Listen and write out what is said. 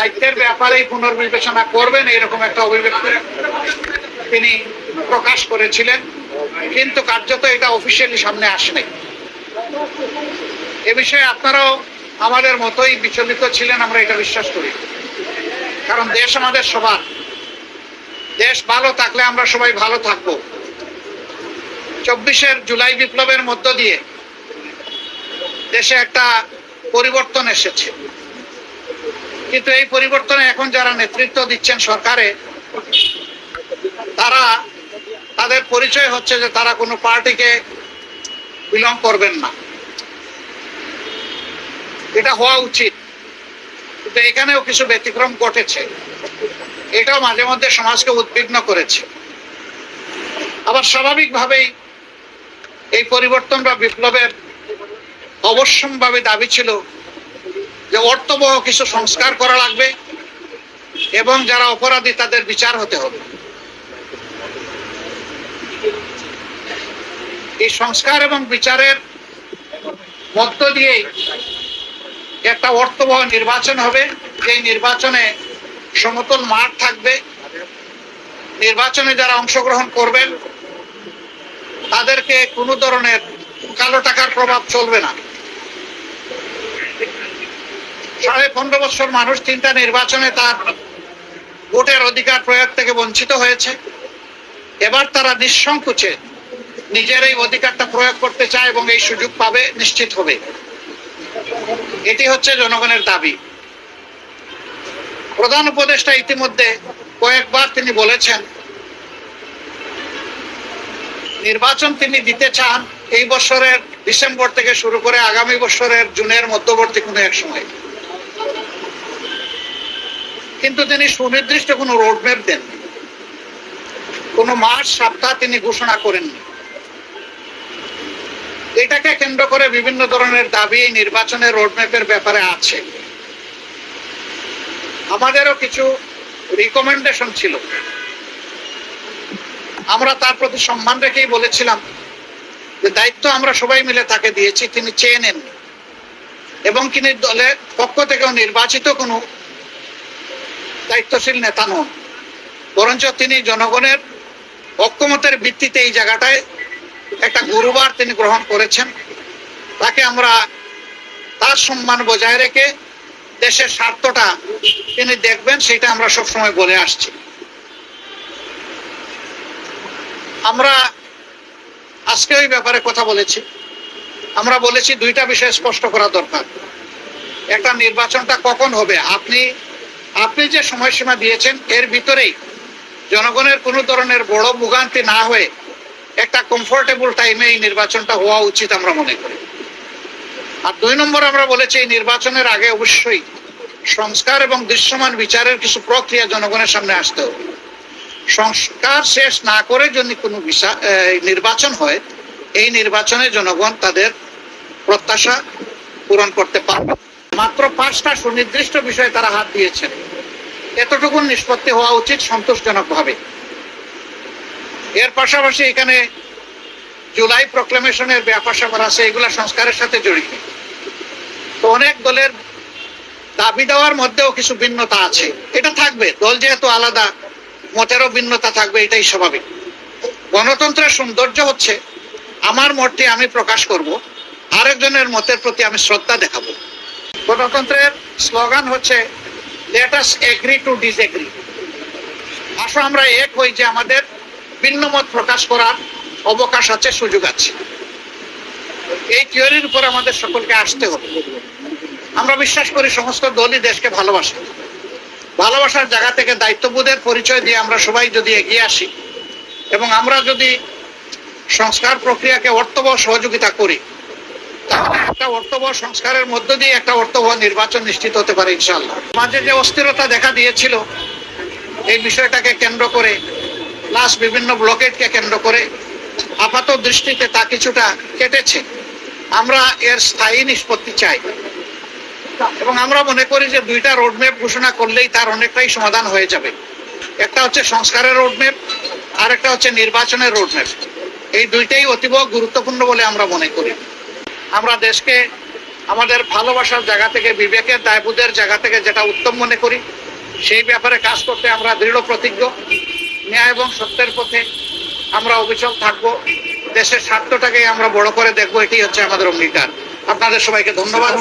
দায়িত্বের ব্যাপারেই পুনর্বিবেচনা করবেন, এরকম একটা অভিব্যক্তি তিনি প্রকাশ করেছিলেন। কিন্তু কার্যত এটা অফিসিয়ালি সামনে আসেনি। এ বিষয়ে আপনারাও আমাদের মতোই বিচলিত ছিলেন, আমরা এটা বিশ্বাস করি। কারণ দেশ আমাদের সবার। দেশ ভালো থাকলে আমরা সবাই ভালো থাকব। চব্বিশের জুলাই বিপ্লবের মধ্য দিয়ে দেশে একটা পরিবর্তন এসেছে। কিন্তু এই পরিবর্তনে এখন যারা নেতৃত্ব দিচ্ছেন সরকারে, তারা, তাদের পরিচয় হচ্ছে যে তারা কোনো পার্টিকে বিলং করবেন না। এটা হওয়া উচিত। কিন্তু এখানেও কিছু ব্যতিক্রম ঘটেছে। এটাও মাঝে মধ্যে সমাজকে উদ্বিগ্ন করেছে। আবার স্বাভাবিকভাবেই এই পরিবর্তন বা বিপ্লবের অবশ্যম্ভাবে দাবি ছিল যে অর্থবহ কিছু সংস্কার করা লাগবে এবং যারা অপরাধী তাদের বিচার হতে হবে। এই সংস্কার এবং বিচারের মধ্য দিয়েই একটা অর্থবহ নির্বাচন হবে। যে নির্বাচনে সমতল মাঠ থাকবে। নির্বাচনে যারা অংশগ্রহণ করবেন, তাদেরকে কোনো ধরনের কালো টাকার প্রভাব চলবে না। সাড়ে পনেরো বছর মানুষ তিনটা নির্বাচনে তার ভোটের অধিকার প্রয়োগ থেকে বঞ্চিত হয়েছে। এবার তারা নিঃসংকোচে নিজের এই অধিকারটা প্রয়োগ করতে চায় এবং এই সুযোগ পাবে, নিশ্চিত হবে। এটি হচ্ছে জনগণের দাবি। প্রধান উপদেষ্টা ইতিমধ্যে কয়েকবার তিনি বলেছেন, নির্বাচন তিনি দিতে চান এই বছরের ডিসেম্বর থেকে শুরু করে আগামী বছরের জুনের মধ্যবর্তী কোনো এক সময়। কিন্তু তিনি সুনির্দিষ্ট কোনো রোডম্যাপ দেন কোনো মাস, সপ্তাহ তিনি ঘোষণা করেননি। এটাকে কেন্দ্র করে বিভিন্ন ধরনের দাবি এই নির্বাচনের রোডম্যাপের ব্যাপারে আছে। আমাদেরও কিছু রিকমেন্ডেশন ছিল। আমরা তার প্রতি সম্মান রেখেই বলেছিলাম যে দায়িত্ব আমরা সবাই মিলে তাকে দিয়েছি, তিনি চেয়ে নেন এবং তিনি দলের পক্ষ থেকেও নির্বাচিত কোনো দায়িত্বশীল নেতা নন। বরঞ্চ তিনি জনগণের ঐক্যমতের ভিত্তিতে এই জায়গাটায় একটা গুরুবার তিনি গ্রহণ করেছেন। তাকে আমরা তার সম্মান বজায় রেখে দেশের স্বার্থটা তিনি দেখবেন, সেটা আমরা সবসময় বলে আসছি। আমরা আজকে ওই ব্যাপারে কথা বলেছি। আমরা বলেছি দুইটা বিষয় স্পষ্ট করা দরকার। একটা, নির্বাচনটা কখন হবে? আপনি আপনি যে সময়সীমা দিয়েছেন, এর ভিতরেই জনগণের কোনো ধরনের বড় ভোগান্তি না হয়ে একটা কমফোর্টেবল টাইমে এই নির্বাচনটা হওয়া উচিত আমরা মনে করি। আর দুই নম্বর আমরা বলেছি, এই নির্বাচনের আগে অবশ্যই সংস্কার এবং দৃশ্যমান বিচারের কিছু প্রক্রিয়া জনগণের সামনে আসতে হবে। সংস্কার শেষ না করে যদি কোনো নির্বাচন হয়, এই নির্বাচনে জনগণ তাদের প্রত্যাশা পূরণ করতে পারবে। মাত্র পাঁচটা সুনির্দিষ্ট বিষয়ে তারা হাত দিয়েছেন। এতটুকু নিষ্পত্তি হওয়া উচিত সন্তোষজনক ভাবে এর পাশাপাশি এখানে জুলাই প্রক্লেমেশনের ব্যাপার স্যাপার আছে, এগুলা সংস্কারের সাথে জড়িত। তো অনেক দলের দাবি দেওয়ার মধ্যেও কিছু ভিন্নতা আছে। এটা থাকবে, দল যেহেতু আলাদা, মতেরও ভিন্নতা থাকবে, এটাই স্বাভাবিক। গণতন্ত্রের সৌন্দর্য হচ্ছে, আমার মতটি আমি প্রকাশ করব, আরেকজনের মতের প্রতি আমি শ্রদ্ধা দেখাবো। গণতন্ত্রের স্লোগান হচ্ছে let us agree to disagree আসো আমরা এক হই যে আমাদের ভিন্ন মত প্রকাশ করার অবকাশ আছে, সুযোগ আছে। এই থিওরির উপর আমাদের সকলকে আসতে হবে। আমরা বিশ্বাস করি সমস্ত দলই দেশকে ভালোবাসে। ভালোবাসার জায়গা থেকে দায়িত্ববোধের পরিচয় দিয়ে আমরা সবাই যদি এগিয়ে আসি এবং আমরা যদি সংস্কার প্রক্রিয়াকে অর্থবহ সহযোগিতা করি একটা অর্থবহ সংস্কারের মধ্য দিয়ে একটা অর্থবহ নির্বাচন নিশ্চিত হতে পারে ইনশাল্লাহ মাঝে যে অস্থিরতা দেখা দিয়েছিল, এই বিষয়টাকে কেন্দ্র করে প্লাস বিভিন্ন ব্লকেটকে কেন্দ্র করে আপাত দৃষ্টিতে তা কিছুটা কেটেছে। আমরা এর স্থায়ী নিষ্পত্তি চাই। এবং আমরা মনে করি যে দুইটা রোডম্যাপ ঘোষণা করলেই তার অনেকটাই সমাধান হয়ে যাবে। একটা হচ্ছে সংস্কারের রোডম্যাপ আর একটা হচ্ছে নির্বাচনের রোডম্যাপ এই দুইটাই অতীব গুরুত্বপূর্ণ বলে আমরা মনে করি। আমরা দেশকে, আমাদের ভালোবাসার জায়গা থেকে, বিবেকের দায়বুদের জায়গা থেকে যেটা উত্তম মনে করি, সেই ব্যাপারে কাজ করতে আমরা দৃঢ় প্রতিজ্ঞ, ন্যায় এবং সত্যের পথে আমরা অবিচল থাকব। দেশের স্বার্থটাকে আমরা বড় করে দেখব এটি হচ্ছে আমাদের অঙ্গীকার। আপনাদের সবাইকে ধন্যবাদ।